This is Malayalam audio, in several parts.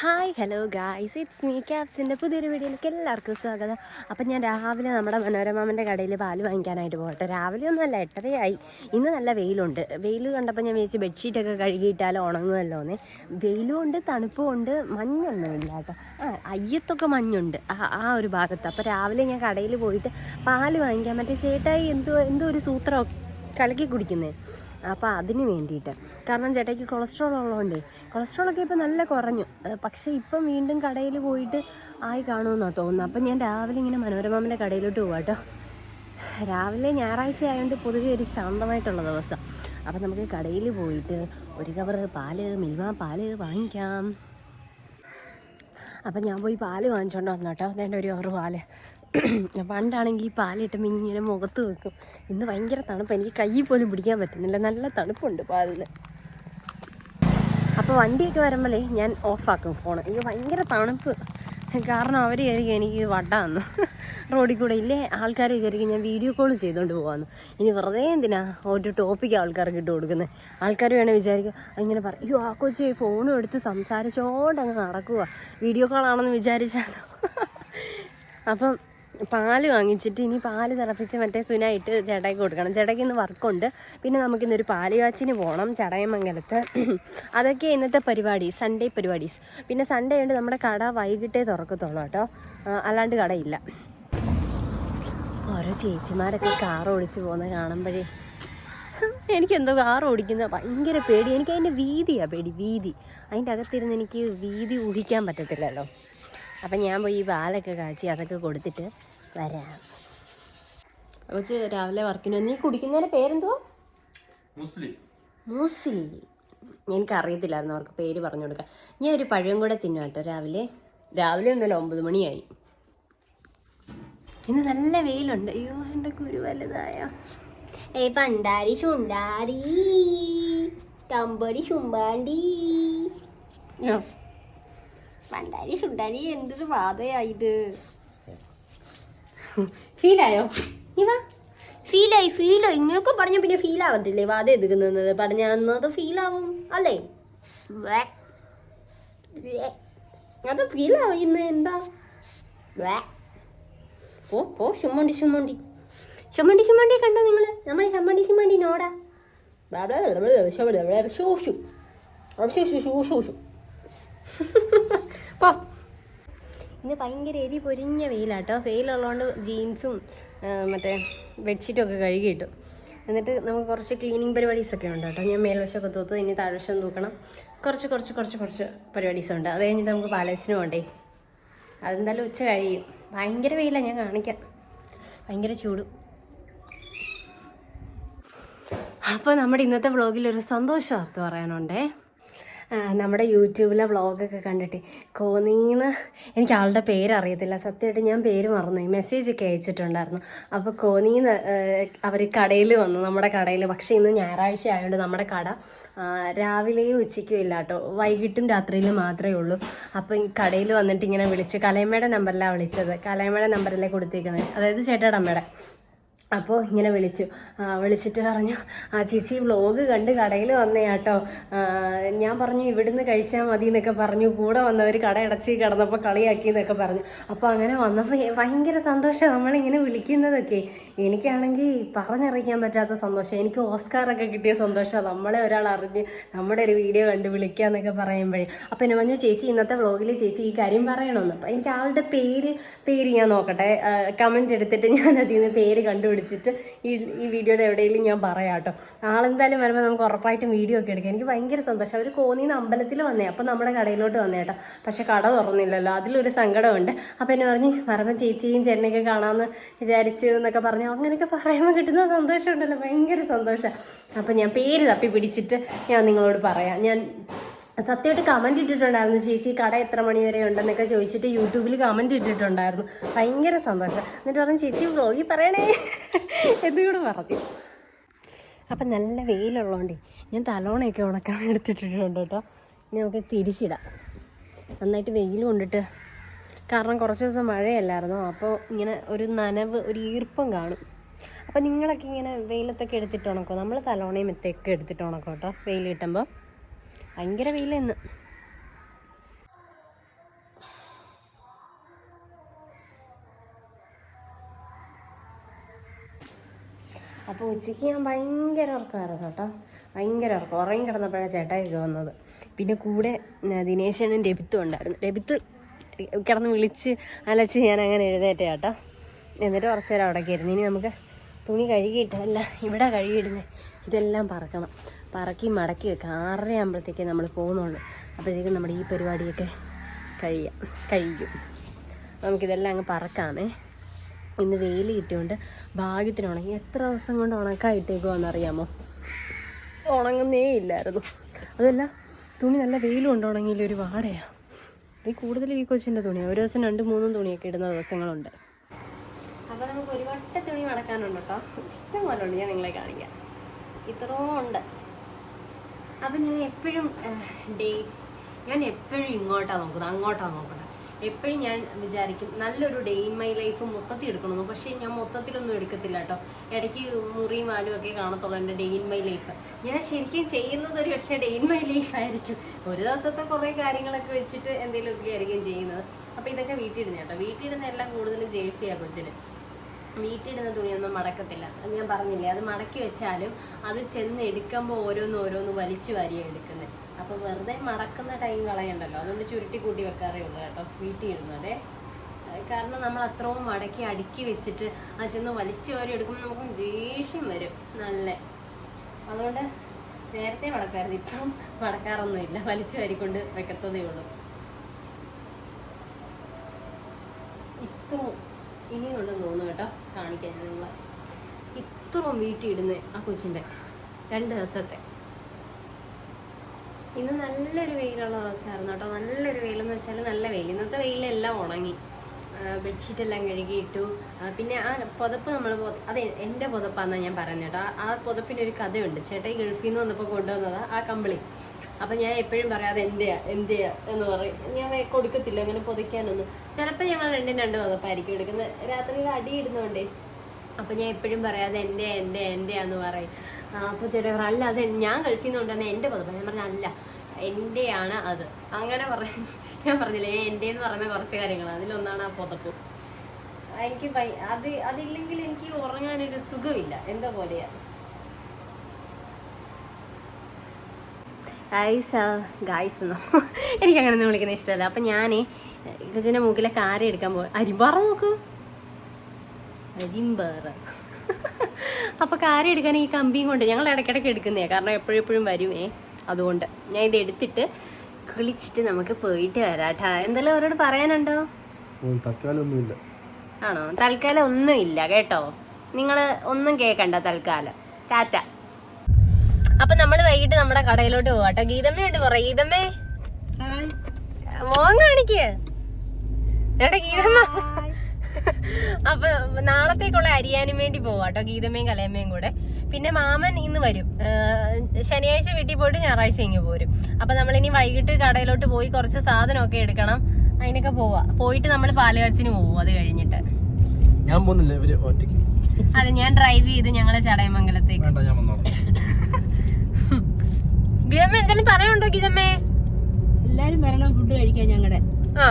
Hi hello guys it's me ക്യാപ്സിന്റെ പുതിയൊരു വീഡിയോയിലേക്ക് എല്ലാവർക്കും സ്വാഗതം. അപ്പം ഞാൻ രാവിലെ നമ്മുടെ മനോരമാമന്റെ കടയിൽ പാൽ വാങ്ങിക്കാനായിട്ട് പോകട്ടെ. രാവിലെ ഒന്നുമല്ല എട്ടരയായി. ഇന്ന് നല്ല വെയിലുണ്ട്. വെയിൽ കണ്ടപ്പോൾ ഞാൻ വിചാരിച്ചു ബെഡ്ഷീറ്റൊക്കെ കഴുകിയിട്ടാൽ ഉണങ്ങുമല്ലോ എന്ന് വെയിലും ഉണ്ട് തണുപ്പും ഉണ്ട് മഞ്ഞൊന്നുമില്ല കേട്ടോ. ആ അയ്യത്തൊക്കെ മഞ്ഞുണ്ട്. ആ ആ ഒരു ഭാഗത്ത്. അപ്പോൾ രാവിലെ ഞാൻ കടയിൽ പോയിട്ട് പാൽ വാങ്ങിക്കാൻ മറ്റേ ചേട്ടായി എന്തോ എന്തോ ഒരു സൂത്രം കലക്കി കുടിക്കുന്നത് അപ്പോൾ അതിന് വേണ്ടിയിട്ട്. കാരണം ചേട്ടയ്ക്ക് കൊളസ്ട്രോൾ ഉള്ളതുകൊണ്ടേ കൊളസ്ട്രോളൊക്കെ ഇപ്പോൾ നല്ല കുറഞ്ഞു. പക്ഷേ ഇപ്പം വീണ്ടും കടയിൽ പോയിട്ട് ആയി കാണുമെന്നാണ് തോന്നുന്നത്. അപ്പം ഞാൻ രാവിലെ ഇങ്ങനെ മനോരമാമിന്റെ കടയിലോട്ട് പോവാം കേട്ടോ രാവിലെ ഞായറാഴ്ച ആയതുകൊണ്ട് പൊതുവെ ഒരു ശാന്തമായിട്ടുള്ള ദിവസം. അപ്പം നമുക്ക് കടയിൽ പോയിട്ട് ഒരു കവറ് പാൽ മിൽമ പാൽ വാങ്ങിക്കാം. അപ്പം ഞാൻ പോയി പാൽ വാങ്ങിച്ചുകൊണ്ട് വന്നു കേട്ടോ അതേണ്ട ഒരു ഓർ പാൽ. പണ്ടാണെങ്കിൽ ഈ പാലിട്ടുമ്പോൾ ഇങ്ങനെ മുഖത്ത് വെക്കും. ഇന്ന് ഭയങ്കര തണുപ്പ്. എനിക്ക് കൈ പോലും പിടിക്കാൻ പറ്റുന്നില്ല. നല്ല തണുപ്പുണ്ട് പാലിന്. അപ്പോൾ വണ്ടിയൊക്കെ വരുമ്പോഴേ ഞാൻ ഓഫാക്കും ഫോൺ എനിക്ക് ഭയങ്കര തണുപ്പ്. കാരണം അവർ വിചാരിക്കും എനിക്ക് വട്ടാന്ന് റോഡിൽ കൂടെ ഇല്ലേ? ആൾക്കാർ വിചാരിക്കും ഞാൻ വീഡിയോ കോൾ ചെയ്തുകൊണ്ട് പോകാമെന്ന് ഇനി വെറുതെ എന്തിനാ ഒരു ടോപ്പിക്ക് ആൾക്കാർക്ക് ഇട്ട് കൊടുക്കുന്നത് ആൾക്കാർ വേണേൽ വിചാരിക്കും ഇങ്ങനെ പറയും അയ്യോ ആ കൊച്ചി ഫോണും എടുത്ത് സംസാരിച്ചോണ്ട് അങ്ങ് നടക്കുക വീഡിയോ കോളാണെന്ന് വിചാരിച്ചാലോ? അപ്പം പാൽ വാങ്ങിച്ചിട്ട് ഇനി പാൽ തിളപ്പിച്ച് മറ്റേ സുനായിട്ട് ചേട്ടായിക്ക് കൊടുക്കണം. ചേട്ടായിക്ക് ഇന്ന് വർക്കുണ്ട്. പിന്നെ നമുക്കിന്നൊരു പാൽ കാച്ചിന് പോകണം ചടയമംഗലത്ത്. അതൊക്കെ ഇന്നത്തെ പരിപാടി സൺഡേ പരിപാടീസ്. പിന്നെ സൺഡേ ഉണ്ട് നമ്മുടെ കട വൈകിട്ടേ തുറക്കത്തുള്ളൂ കേട്ടോ. അല്ലാണ്ട് കടയില്ല. ഓരോ ചേച്ചിമാരൊക്കെ കാർ ഓടിച്ച് പോകുന്നത് കാണുമ്പോഴേ എനിക്കെന്തോ കാർ ഓടിക്കുന്ന ഭയങ്കര പേടി. എനിക്ക് അതിന്റെ വീതിയാണ് പേടി വീതി. അതിന്റെ അകത്തിരുന്ന് എനിക്ക് വീതി ഊഹിക്കാൻ പറ്റത്തില്ലല്ലോ. അപ്പം ഞാൻ പോയി ഈ പാലൊക്കെ കാച്ചി അതൊക്കെ കൊടുത്തിട്ട് വരാം. കൊച്ചു രാവിലെ വർക്കിന് നീ കുടിക്കുന്നതിന്റെ പേരെന്തോ മൂസ്ലി. എനിക്ക് എനിക്കറിയത്തില്ലായിരുന്നു അവർക്ക് പേര് പറഞ്ഞു കൊടുക്കാൻ. ഞാൻ ഒരു പഴം കൂടെ തിന്നു കേട്ടോ രാവിലെ. രാവിലെ ഒന്നല്ല ഒമ്പത് മണിയായി. ഇന്ന് നല്ല വെയിലുണ്ട്. അയ്യോ എന്റെ കുരു വലുതായ. ഏ പണ്ടാരി ചുണ്ടാരി തമ്പടി ചുമ്പാണ്ടി. പണ്ടാരി ചുണ്ടാരി എന്തൊരു ബാധയായത് ഫീലായോ ഇവ ഫീലായി ഫീലായി ഇങ്ങനെയൊക്കെ പറഞ്ഞ പിന്നെ ഫീൽ ആവത്തില്ലേ വാദ എതുക്കുന്നത് പറഞ്ഞത് ഫീലാവും അല്ലേ. അത് ഫീലാവും ഇന്ന് എന്താ ഓ പോ ചുമ്മണ്ടി ചുമ്മണ്ടി ചുമ്മണ്ടി ചുമ്മണ്ടി കണ്ടോ നിങ്ങൾ നമ്മൾ ചമ്മണ്ടി ചുമ്മണ്ടി നോടാ ഷോ ഷൂ ഷൂ ഷൂ ഷൂ പോ ഇന്ന് ഭയങ്കര എരി പൊരിഞ്ഞ വെയിലാട്ടോ. വെയിലുള്ളതുകൊണ്ട് ജീൻസും മറ്റേ ബെഡ്ഷീറ്റും ഒക്കെ കഴുകിയിട്ടു എന്നിട്ട് നമുക്ക് കുറച്ച് ക്ലീനിങ് പരിപാടീസൊക്കെ ഉണ്ട് കേട്ടോ. ഞാൻ മേൽവശമൊക്കെ തൂത്ത് ഇനി താഴ്വശം തൂക്കണം. കുറച്ച് കുറച്ച് കുറച്ച് കുറച്ച് പരിപാടീസ് ഉണ്ട്. അത് കഴിഞ്ഞിട്ട് നമുക്ക് പാലസിന് പോണ്ടേ. അതെന്തായാലും ഉച്ച കഴിയും. ഭയങ്കര വെയിലാണ് ഞാൻ കാണിക്കാം ഭയങ്കര ചൂട്. അപ്പോൾ നമ്മുടെ ഇന്നത്തെ വ്ളോഗിൽ ഒരു സന്തോഷ വാർത്ത പറയാനുണ്ടേ. നമ്മുടെ യൂട്യൂബിലെ വ്ളോഗൊക്കെ കണ്ടിട്ട് കോന്നീന്ന് എനിക്ക് ആളുടെ പേരറിയത്തില്ല. സത്യമായിട്ട് ഞാൻ പേര് മറന്നു മെസ്സേജ് ഒക്കെ അയച്ചിട്ടുണ്ടായിരുന്നു. അപ്പോൾ കോന്നീന്ന് അവർ കടയിൽ വന്നു. നമ്മുടെ കടയിൽ പക്ഷേ ഇന്ന് ഞായറാഴ്ച ആയതുകൊണ്ട് നമ്മുടെ കട രാവിലെയും ഉച്ചയ്ക്കും ഇല്ല കേട്ടോ. വൈകിട്ടും രാത്രിയിലും മാത്രമേ ഉള്ളൂ. അപ്പോൾ ഈ കടയിൽ വന്നിട്ട് ഇങ്ങനെ വിളിച്ചു കലയമ്മയുടെ നമ്പറിലാണ് വിളിച്ചത്. കലയമ്മയുടെ നമ്പറിലേ കൊടുത്തേക്കുന്നത്? അതായത് ചേട്ടായുടെ അമ്മയുടെ. അപ്പോൾ ഇങ്ങനെ വിളിച്ചു. വിളിച്ചിട്ട് പറഞ്ഞു ആ ചേച്ചി വ്ലോഗ് കണ്ട് കടയിൽ വന്നേ കേട്ടോ ഞാൻ പറഞ്ഞു ഇവിടുന്ന് കഴിച്ചാൽ മതി എന്നൊക്കെ പറഞ്ഞു. കൂടെ വന്നവർ കട അടച്ച് കിടന്നപ്പോൾ കളിയാക്കി എന്നൊക്കെ പറഞ്ഞു. അപ്പോൾ അങ്ങനെ വന്നപ്പോൾ ഭയങ്കര സന്തോഷം നമ്മളിങ്ങനെ വിളിക്കുന്നതൊക്കെ. എനിക്കാണെങ്കിൽ പറഞ്ഞറിയിക്കാൻ പറ്റാത്ത സന്തോഷം. എനിക്ക് ഓസ്കാറൊക്കെ കിട്ടിയ സന്തോഷമാണ് നമ്മളെ ഒരാൾ അറിഞ്ഞ് നമ്മുടെ ഒരു വീഡിയോ കണ്ട് വിളിക്കുക എന്നൊക്കെ പറയുമ്പോഴേ. അപ്പോൾ എന്നെ പറഞ്ഞു ചേച്ചി ഇന്നത്തെ വ്ലോഗിൽ ചേച്ചി ഈ കാര്യം പറയണമെന്ന് അപ്പോൾ എനിക്ക് ആളുടെ പേര് പേര് ഞാൻ നോക്കട്ടെ. കമന്റ് എടുത്തിട്ട് ഞാൻ അതിൽ നിന്ന് പേര് കണ്ടുപിടിച്ചിട്ട് ഈ ഈ വീഡിയോയുടെ എവിടെയെങ്കിലും ഞാൻ പറയാം കേട്ടോ. ആളെന്തായാലും വരുമ്പോൾ നമുക്ക് ഉറപ്പായിട്ടും വീഡിയോ ഒക്കെ എടുക്കാം. എനിക്ക് ഭയങ്കര സന്തോഷം. അവർ കോന്നിന്ന് അമ്പലത്തിൽ വന്നേ. അപ്പോൾ നമ്മുടെ കടയിലോട്ട് വന്നേ കേട്ടോ. പക്ഷേ കട തുറന്നില്ലല്ലോ. അതിലൊരു സങ്കടമുണ്ട്. അപ്പോൾ എന്നെ പറഞ്ഞ് വരുമ്പോൾ ചേച്ചിയും ചേട്ടനെയൊക്കെ കാണാമെന്ന് വിചാരിച്ചു എന്നൊക്കെ പറഞ്ഞു. അങ്ങനെയൊക്കെ പറയുമ്പോൾ കിട്ടുന്ന സന്തോഷമുണ്ടല്ലോ. ഭയങ്കര സന്തോഷം. അപ്പോൾ ഞാൻ പേര് തപ്പി പിടിച്ചിട്ട് ഞാൻ നിങ്ങളോട് പറയാം. ഞാൻ സത്യമായിട്ട് കമന്റ് ഇട്ടിട്ടുണ്ടായിരുന്നു ചേച്ചി കട എത്ര മണി വരെ ഉണ്ടെന്നൊക്കെ ചോദിച്ചിട്ട് യൂട്യൂബിൽ കമന്റ് ഇട്ടിട്ടുണ്ടായിരുന്നു. ഭയങ്കര സന്തോഷം. എന്നിട്ട് പറഞ്ഞു ചേച്ചി വ്ലോഗി പറയണേ. എന്നുകൂടെ പറഞ്ഞു. അപ്പം നല്ല വെയിലുള്ളതുകൊണ്ടേ ഞാൻ തലോണയൊക്കെ ഉണക്കാൻ എടുത്തിട്ടിട്ടുണ്ട് കേട്ടോ. ഇനി നമുക്ക് തിരിച്ചിടാം. നന്നായിട്ട് വെയിൽ കൊണ്ടിട്ട് കാരണം കുറച്ച് ദിവസം മഴയല്ലായിരുന്നു. അപ്പോൾ ഇങ്ങനെ ഒരു നനവ് ഒരു ഈർപ്പം കാണും. അപ്പോൾ നിങ്ങളൊക്കെ ഇങ്ങനെ വെയിലത്തൊക്കെ എടുത്തിട്ട് ഉണക്കോ? നമ്മൾ തലോണയും മെത്തൊക്കെ എടുത്തിട്ട് ഉണക്കോ കേട്ടോ? വെയിൽ കിട്ടുമ്പോൾ ഭയങ്കര വെയിലെന്ന് അപ്പോൾ ഉച്ചയ്ക്ക് ഞാൻ ഭയങ്കര ഉറക്കമായിരുന്നു കേട്ടോ. ഭയങ്കര ഉറക്കം. ഉറങ്ങി കിടന്നപ്പോഴാണ് ചേട്ടായിക്ക് വന്നത്. പിന്നെ കൂടെ ദിനേശനും രബിത്തും ഉണ്ടായിരുന്നു. രബിത്ത് കിടന്ന് വിളിച്ച് അലച്ച് ഞാൻ അങ്ങനെ എഴുന്നേറ്റ കേട്ടോ. എന്നിട്ട് കുറച്ച് നേരം അവിടെ കയറുന്നു ഇനി നമുക്ക് തുണി കഴുകിയിട്ടല്ല ഇവിടെ കഴുകിയിടുന്നേ. ഇതെല്ലാം പറക്കണം. പറക്കി മടക്കി വെക്കാം. ആറര ആകുമ്പോഴത്തേക്കേ നമ്മൾ പോകുന്നുള്ളൂ. അപ്പോഴത്തേക്കും നമ്മുടെ ഈ പരിപാടിയൊക്കെ കഴിയാം. കഴിയും. നമുക്കിതെല്ലാം അങ്ങ് പറക്കാമേ. ഇന്ന് വെയിൽ കിട്ടിയോണ്ട് ഭാഗ്യത്തിന് ഉണങ്ങി. എത്ര ദിവസം കൊണ്ട് ഉണക്കായിട്ടേക്കോ എന്നറിയാമോ ഉണങ്ങുന്നേ ഇല്ലായിരുന്നു. അതല്ല തുണി നല്ല വെയിലും കൊണ്ട് ഉണങ്ങിയില്ല? ഒരു വാടയാണ് ഈ കൂടുതൽ ഈ കൊച്ചിന്റെ തുണിയാണ് ഒരു ദിവസം രണ്ടും മൂന്നും തുണിയൊക്കെ ഇടുന്ന ദിവസങ്ങളുണ്ട്. അപ്പോൾ നമുക്ക് ഒരു വട്ട തുണി മടക്കാനുണ്ട് കേട്ടോ. ഇഷ്ടം പോലെ ഉണ്ട്. ഞാൻ നിങ്ങളെ കാണിക്കാം. ഇത്രയും ഉണ്ട്. അപ്പം ഞാൻ എപ്പോഴും ഡേ ഞാൻ എപ്പോഴും ഇങ്ങോട്ടാണ് നോക്കുന്നത് അങ്ങോട്ടാണ് നോക്കുന്നത്. എപ്പോഴും ഞാൻ വിചാരിക്കും നല്ലൊരു ഡേ ഇൻ മൈ ലൈഫ് മൊത്തത്തിൽ എടുക്കണമെന്ന്. പക്ഷേ ഞാൻ മൊത്തത്തിലൊന്നും എടുക്കത്തില്ല കേട്ടോ. ഇടയ്ക്ക് മുറിയും വാലും ഒക്കെ കാണത്തുള്ളൂ എന്റെ ഡേ ഇൻ മൈ ലൈഫ്. ഞാൻ ശരിക്കും ചെയ്യുന്നത് ഒരു പക്ഷേ ഡേ ഇൻ മൈ ലൈഫ് ആയിരിക്കും. ഒരു ദിവസത്തെ കുറേ കാര്യങ്ങളൊക്കെ വെച്ചിട്ട് എന്തെങ്കിലുമൊക്കെ ആയിരിക്കും ചെയ്യുന്നത്. അപ്പോൾ ഇതൊക്കെ വീട്ടിലിടുന്ന കേട്ടോ. വീട്ടിലിടുന്ന എല്ലാം കൂടുതലും ജേഴ്സിയാണ് കൊച്ചിന്. വീട്ടിടുന്ന തുണിയൊന്നും മടക്കത്തില്ല. അത് ഞാൻ പറഞ്ഞില്ലേ അത് മടക്കി വെച്ചാലും അത് ചെന്ന് എടുക്കുമ്പോൾ ഓരോന്ന് ഓരോന്ന് വലിച്ചു വാരിയാണ് എടുക്കുന്നത് അപ്പോൾ വെറുതെ മടക്കുന്ന ടൈം കളയണ്ടല്ലോ. അതുകൊണ്ട് ചുരുട്ടി കൂട്ടി വെക്കാറേ ഉള്ളൂ കേട്ടോ അത് കാരണം നമ്മൾ അത്രയും മടക്കി അടുക്കി വെച്ചിട്ട് അത് ചെന്ന് വലിച്ചു വാരി എടുക്കുമ്പോൾ നമുക്ക് ദേഷ്യം വരും. നല്ല. അതുകൊണ്ട് നേരത്തെ മടക്കാറുണ്ട് ഇപ്പം മടക്കാറൊന്നുമില്ല. വലിച്ചു വാരിക്കൊണ്ട് വെക്കത്തതേ ഉള്ളൂ. ഇത്രയും ഇനിയുണ്ടെന്ന് തോന്നുന്നു കേട്ടോ. കാണിക്കാൻ നിങ്ങൾ ഇത്രയും വീട്ടിൽ ഇടുന്ന ആ കൊച്ചിന്റെ രണ്ട് ദിവസത്തെ. ഇന്ന് നല്ലൊരു വെയിലുള്ള ദിവസമായിരുന്നു കേട്ടോ. നല്ലൊരു വെയിലെന്ന് വെച്ചാൽ നല്ല വെയിൽ. ഇന്നത്തെ വെയിലെല്ലാം ഉണങ്ങി. ബെഡ്ഷീറ്റ് എല്ലാം കഴുകിയിട്ടു. പിന്നെ ആ പുതപ്പ് നമ്മൾ അത് എന്റെ പുതപ്പാന്നാണ് ഞാൻ പറയുന്നത് കേട്ടോ. ആ- പുതപ്പിന്റെ ഒരു കഥയുണ്ട്. ചേട്ടായി ഗൾഫിൽ നിന്ന് വന്നപ്പോൾ കൊണ്ടുവന്നതാണ് ആ കമ്പിളി. അപ്പം ഞാൻ എപ്പോഴും പറയാം അത് എന്തെയാ എന്തെയാ എന്ന് പറയും. ഞാൻ കൊടുക്കത്തില്ല അങ്ങനെ പൊതിക്കാനൊന്നും. ചിലപ്പോൾ ഞങ്ങൾ രണ്ടും രണ്ട് വന്നപ്പോഴായിരിക്കും എടുക്കുന്നത് രാത്രിയിൽ അടിയിടുന്നോണ്ടേ അപ്പം ഞാൻ എപ്പോഴും പറയാതെ എന്റെ എന്റെ എന്റെ എന്ന് പറയും. അപ്പോൾ ചേട്ടാ പറയും അല്ല അത് ഞാൻ ഗൾഫിൽ നിന്ന് എന്റെ പുതപ്പ് ഞാൻ പറഞ്ഞ അല്ല എന്റെയാണ് അത്. അങ്ങനെ പറയും. ഞാൻ പറഞ്ഞില്ലേ എന്റെ എന്ന് പറയുന്ന കുറച്ച് കാര്യങ്ങൾ അതിലൊന്നാണ് ആ പുതപ്പ്. എനിക്ക് അത് അതില്ലെങ്കിൽ എനിക്ക് ഉറങ്ങാനൊരു സുഖമില്ല എന്താ പോലെയാ. ഗായ്സ് ഗായ്സ് എന്നോ. എനിക്ക് അങ്ങനെ ഒന്നും വിളിക്കുന്ന ഇഷ്ടമല്ല. അപ്പം ഞാൻ ഗജന്റെ മൂക്കിലെ കാര എടുക്കാൻ പോയി അരിമ്പാറ നോക്ക്. അരിമ്പാറ. അപ്പോൾ കാര എടുക്കാൻ ഈ കമ്പിയും കൊണ്ട് ഞങ്ങൾ ഇടയ്ക്കിടയ്ക്ക് എടുക്കുന്നേ കാരണം എപ്പോഴെപ്പോഴും എപ്പോഴും വരുമേ അതുകൊണ്ട് ഞാൻ ഇത് എടുത്തിട്ട് കുളിച്ചിട്ട് നമുക്ക് പോയിട്ട് വരാട്ടാ എന്തെല്ലാം അവരോട് പറയാനുണ്ടോ? ആണോ? തൽക്കാലം ഒന്നും ഇല്ല കേട്ടോ. നിങ്ങൾ ഒന്നും കേൾക്കണ്ട തൽക്കാലം. ടാറ്റ. അപ്പൊ നമ്മൾ വൈകിട്ട് നമ്മുടെ കടയിലോട്ട് പോവാട്ടോ. ഗീതമ്മേ ഉണ്ട് പറ. ഗീതമ്മേ. മോൻ കാണിക്ക്. എടാ ഗീതമ്മ. അപ്പൊ നാളത്തേക്കുള്ള അരിയാനും വേണ്ടി പോവാട്ടോ ഗീതമ്മയും കലയമ്മയും കൂടെ. പിന്നെ മാമൻ ഇന്ന് വരും. ശനിയാഴ്ച വീട്ടിൽ പോയിട്ട് ഞായറാഴ്ച ഇങ്ങ് പോരും. അപ്പൊ നമ്മൾ ഇനി വൈകിട്ട് കടയിലോട്ട് പോയി കുറച്ച് സാധനമൊക്കെ എടുക്കണം. അതിനൊക്കെ പോവാ. പോയിട്ട് നമ്മൾ പാലുകാച്ചിന് പോവും അത് കഴിഞ്ഞിട്ട്. ഞാൻ പോകുന്നില്ല ഇവർ ഒറ്റയ്ക്ക്. അതെ ഞാൻ ഡ്രൈവ് ചെയ്ത് ഞങ്ങളെ ചടയമംഗലത്തേക്ക്. ഗീതമ്മ എന്തെങ്കിലും പറയാനുണ്ടോ ഗീതമ്മേ എല്ലാരും വരണം ഫുഡ് കഴിക്കാൻ ഞങ്ങളുടെ ആ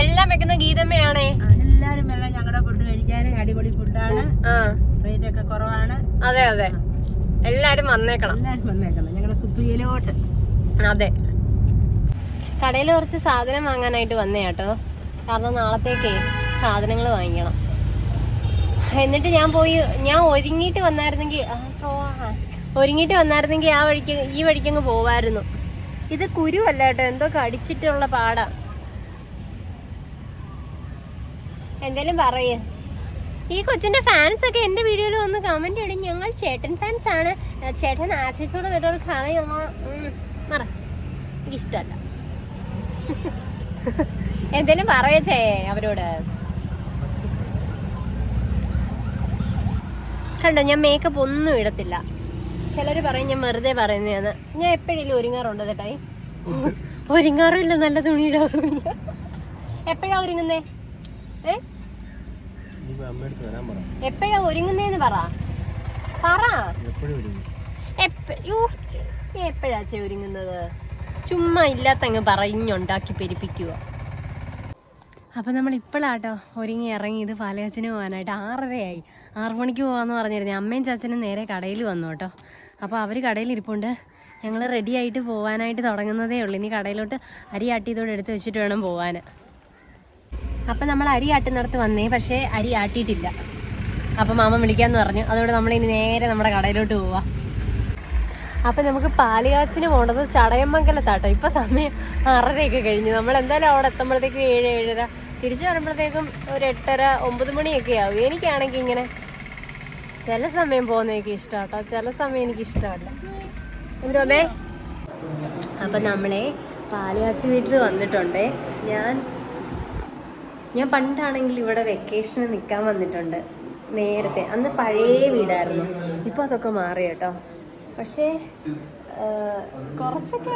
എല്ലാം വെക്കുന്ന ഗീതമ്മയാണേ. എല്ലാരും വരണം ഞങ്ങളുടെ ഫുഡ് കഴിക്കാൻ. അടിപൊളി ഫുഡാണ്. റേറ്റ് ഒക്കെ കുറവാണ്. അതെ അതെ. എല്ലാരും വന്നേക്കണം. എല്ലാരും വന്നേക്കണം. ഞങ്ങളുടെ സുപ്രിയയിലോട്ട്. അതെ. കടയിൽ കുറച്ച് സാധനം വാങ്ങാനായിട്ട് വന്നേ കേട്ടോ. കാരണം നാളത്തേക്ക് സാധനങ്ങൾ വാങ്ങിക്കണം. എന്നിട്ട് ഞാൻ പോയി ഞാൻ ഒരുങ്ങിയിട്ട് വന്നായിരുന്നെങ്കിൽ ആ. ഒരുങ്ങിയിട്ട് വന്നായിരുന്നെങ്കിൽ ആ വഴിക്ക് ഈ വഴിക്ക് വഴിക്കങ്ങ് പോവായിരുന്നു. ഇത് കുരുവല്ല കേട്ടോ എന്തോ കടിച്ചിട്ടുള്ള പാടാ. എന്തേലും പറയേ. ഈ കൊച്ചിന്റെ ഫാൻസ് ഒക്കെ എന്റെ വീഡിയോയിൽ വന്ന് കമന്റ് ഇടും. ഞങ്ങൾ ചേട്ടൻ ഫാൻസ് ആണ്. ചേട്ടൻ ആച്ചോട് വരുന്ന കളയൊന്ന് മറ എനിക്കിഷ്ടല്ല. എന്തേലും പറയച്ചേ അവരോട്. കണ്ടോ ഞാൻ മേക്കപ്പ് ഒന്നും ഇടത്തില്ല. ചിലർ പറയും ഞാൻ വെറുതെ പറയുന്നതാണ്. ഞാൻ എപ്പോഴെങ്കിലും ഒരുങ്ങാറുണ്ട് കേട്ടായി ഒരുങ്ങാറില്ല നല്ല തുണി ഇടാറുമില്ല. എപ്പോഴാ ഒരുങ്ങുന്നേ? ഏ? എപ്പോഴാ ഒരുങ്ങുന്നേന്ന് പറ. പറ. എപ്പോഴും ചേ ഒരുങ്ങുന്നത്? ചുമ്മാ ഇല്ലാത്ത അങ്ങ് പറഞ്ഞുണ്ടാക്കി പെരിപ്പിക്കുക. അപ്പം നമ്മൾ ഇപ്പോഴാട്ടോ ഒരുങ്ങി ഇറങ്ങിയത് പാലയാച്ചിന് പോകാനായിട്ട് ആറരയായി. ആറു മണിക്ക് പോകാമെന്ന് പറഞ്ഞിരുന്നേ. അമ്മയും ചാച്ചനും നേരെ കടയിൽ വന്നു കേട്ടോ. അപ്പോൾ അവർ കടയിൽ ഇരിപ്പുണ്ട് ഞങ്ങൾ റെഡി ആയിട്ട് പോകാനായിട്ട് തുടങ്ങുന്നതേ ഉള്ളൂ. ഇനി കടയിലോട്ട് അരി ആട്ടിയതോടെ എടുത്ത് വെച്ചിട്ട് വേണം പോകാൻ അപ്പം നമ്മൾ അരി ആട്ടുന്നിടത്ത് വന്നേ പക്ഷേ അരി ആട്ടിയിട്ടില്ല. അപ്പം മാമ വിളിക്കാമെന്ന് പറഞ്ഞു. അതുകൊണ്ട് നമ്മൾ ഇനി നേരെ നമ്മുടെ കടയിലോട്ട് പോവാം. അപ്പം നമുക്ക് പാലുകാച്ചിന് പോകേണ്ടത് ചടയമംഗലത്താട്ടോ. ഇപ്പം സമയം ആറരയൊക്കെ കഴിഞ്ഞു. നമ്മൾ എന്തായാലും അവിടെ എത്തുമ്പോഴത്തേക്കും ഏഴ് ഏഴര. തിരിച്ചു വരുമ്പോഴത്തേക്കും ഒരു എട്ടര ഒമ്പത് മണിയൊക്കെ ആവും. എനിക്കാണെങ്കിൽ ഇങ്ങനെ ചില സമയം പോകുന്നതൊക്കെ എനിക്ക് ഇഷ്ടമാട്ടോ. ചില സമയം എനിക്ക് ഇഷ്ടമല്ല. എന്തോമേ അപ്പം നമ്മളെ പാലുകാച്ചി വീട്ടിൽ വന്നിട്ടുണ്ടേ. ഞാൻ ഞാൻ പണ്ടാണെങ്കിൽ ഇവിടെ വെക്കേഷന് നിൽക്കാൻ വന്നിട്ടുണ്ട്. നേരത്തെ. അന്ന് പഴയ വീടായിരുന്നു. ഇപ്പോൾ അതൊക്കെ മാറി കേട്ടോ. പക്ഷേ കുറച്ചൊക്കെ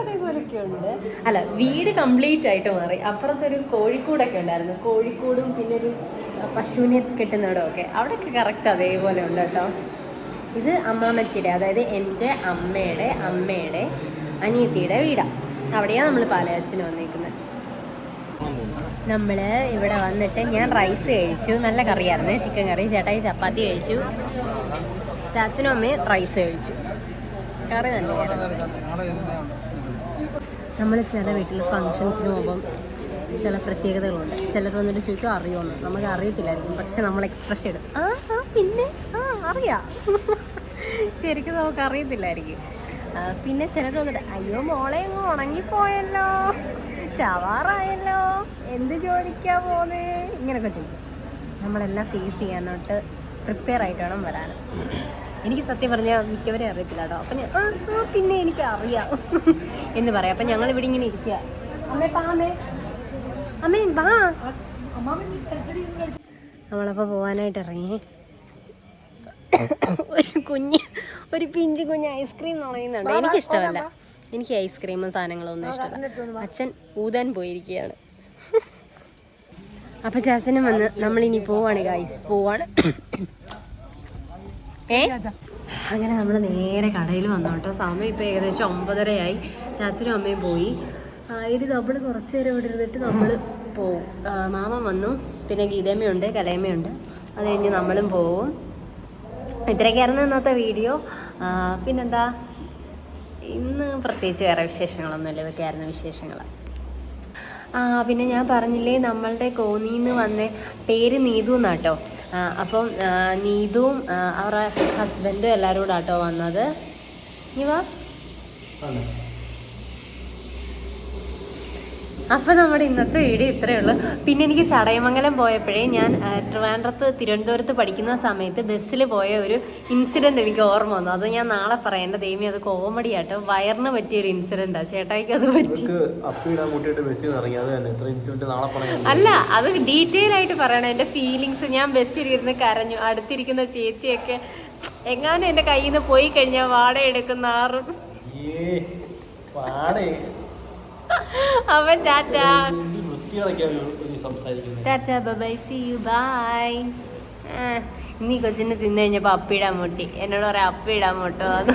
ഉണ്ട്. അല്ല വീട് കംപ്ലീറ്റ് ആയിട്ട് മാറി. അപ്പുറത്തൊരു കോഴിക്കൂടൊക്കെ ഉണ്ടായിരുന്നു. കോഴിക്കൂടും പിന്നെ ഒരു പശുവിനെ കെട്ടുന്നിടമൊക്കെ. അവിടെയൊക്കെ കറക്റ്റ് അതേപോലെ ഉണ്ട് കേട്ടോ. ഇത് അമ്മാമ്മച്ചിയുടെ അതായത് എന്റെ അമ്മയുടെ അമ്മയുടെ അനിയത്തിയുടെ വീടാണ് അവിടെയാണ് നമ്മൾ പാലയച്ചിന് വന്നിരിക്കുന്നത് നമ്മൾ ഇവിടെ വന്നിട്ട് ഞാൻ റൈസ് കഴിച്ചു. നല്ല കറിയായിരുന്നു. ചിക്കൻ കറി ചേട്ടായി ചപ്പാത്തി കഴിച്ചു. ചാച്ചനും അമ്മയും റൈസ് കഴിച്ചു. കറി നമ്മൾ ചില വീട്ടിൽ ഫങ്ഷൻസിന് പോകുമ്പം ചില പ്രത്യേകതകളുണ്ട്. ചിലർ വന്നിട്ട് ചോദിക്കും അറിയുമെന്ന് നമുക്ക് അറിയത്തില്ലായിരിക്കും. പക്ഷെ നമ്മൾ എക്സ്പ്രഷൻ ഇടും ആ ആ പിന്നെ? ആ അറിയാം. ശരിക്കും നമുക്ക് അറിയത്തില്ലായിരിക്കും. പിന്നെ ചിലർ വന്നിട്ട് അയ്യോ മോളെ അങ്ങ് ഉണങ്ങിപ്പോയല്ലോ. ചവാറായല്ലോ. എന്ത് ചോദിക്കാൻ പോന്നേ? ഇങ്ങനെയൊക്കെ ചോദിക്കും. നമ്മളെല്ലാം ഫേസ് ചെയ്യാനായിട്ട് പ്രിപ്പയർ ആയിട്ട് വേണം വരാൻ എനിക്ക് സത്യം പറഞ്ഞാൽ മിക്കവരെ അറിയത്തില്ല കേട്ടോ. അപ്പം ഞാൻ പിന്നെ എനിക്ക് അറിയാം എന്ന് പറയാം. അപ്പം ഞങ്ങൾ ഇവിടെ ഇങ്ങനെ ഇരിക്കുക അമ്മേ പാമേ അമ്മേ. വാ. നമ്മളപ്പോൾ പോകാനായിട്ട് ഇറങ്ങി. ഒരു കുഞ്ഞ് ഒരു പിഞ്ച് കുഞ്ഞ് ഐസ്ക്രീം നുണയുന്നുണ്ട്. എനിക്കിഷ്ടമല്ല. എനിക്ക് ഐസ്ക്രീമും സാധനങ്ങളും ഒന്നും ഇഷ്ടമല്ല. അച്ഛൻ ഊതാൻ പോയിരിക്കുകയാണ് അപ്പൊ ചാച്ചനും വന്ന് നമ്മളിനി പോവാണ് ഗൈസ് പോവാണ്. അങ്ങനെ നമ്മൾ നേരെ കടയിൽ വന്നു കേട്ടോ. സമയം ഇപ്പം ഏകദേശം ഒമ്പതരയായി. ചാച്ചനും അമ്മയും പോയി. ഇനി നമ്മൾ കുറച്ച് നേരം ഇവിടെ ഇരുന്നിട്ട് നമ്മൾ പോവും. മാമൻ വന്നു. പിന്നെ ഗീതമ്മയുണ്ട് കലയമ്മയുണ്ട്. അത് കഴിഞ്ഞ് നമ്മളും പോവും. ഇത്രയൊക്കെയായിരുന്നു ഇന്നത്തെ വീഡിയോ. പിന്നെന്താ? ഇന്ന് പ്രത്യേകിച്ച് വേറെ വിശേഷങ്ങളൊന്നുമില്ല. ഇതൊക്കെയായിരുന്നു വിശേഷങ്ങൾ പിന്നെ ഞാൻ പറഞ്ഞില്ലേ നമ്മളുടെ കോന്നിന്ന് വന്ന പേര് നീതു എന്നാട്ടോ. അപ്പം നീതും അവരുടെ ഹസ്ബൻഡും എല്ലാവരും കൂടെ ആട്ടോ വന്നത്. നീ വാ. അപ്പം നമ്മുടെ ഇന്നത്തെ വീഡിയോ ഇത്രയേ ഉള്ളൂ. പിന്നെ എനിക്ക് ചടയമംഗലം പോയപ്പോഴേ ഞാൻ ട്രിവാൻഡ്രത്ത് തിരുവനന്തപുരത്ത് പഠിക്കുന്ന സമയത്ത് ബസ്സിൽ പോയ ഒരു ഇൻസിഡന്റ് എനിക്ക് ഓർമ്മ വന്നു. അത് ഞാൻ നാളെ പറയേണ്ട ദൈവം അത് കോമഡി ആട്ടോ. വയറിന് പറ്റിയ ഒരു ഇൻസിഡന്റാണ് ചേട്ടായിക്ക് അത് പറ്റി. അല്ല അത് ഡീറ്റെയിൽ ആയിട്ട് പറയണം. എന്റെ ഫീലിങ്സ് ഞാൻ ബസ്സിലിരുന്ന് കരഞ്ഞു. അടുത്തിരിക്കുന്ന ചേച്ചിയൊക്കെ എങ്ങാനും എന്റെ കയ്യിൽ നിന്ന് പോയി കഴിഞ്ഞാൽ വാടക എടുക്കുന്ന ആറും tata വൃത്തികളൊക്കെയാണ് tata bye see you bye ഇനി കൊച്ചിന് തിന്നു കഴിഞ്ഞപ്പോ അപ്പിടാൻ മുട്ടി. എന്നോട് പറയാം അപ്പിടാൻ മുട്ടോ അത്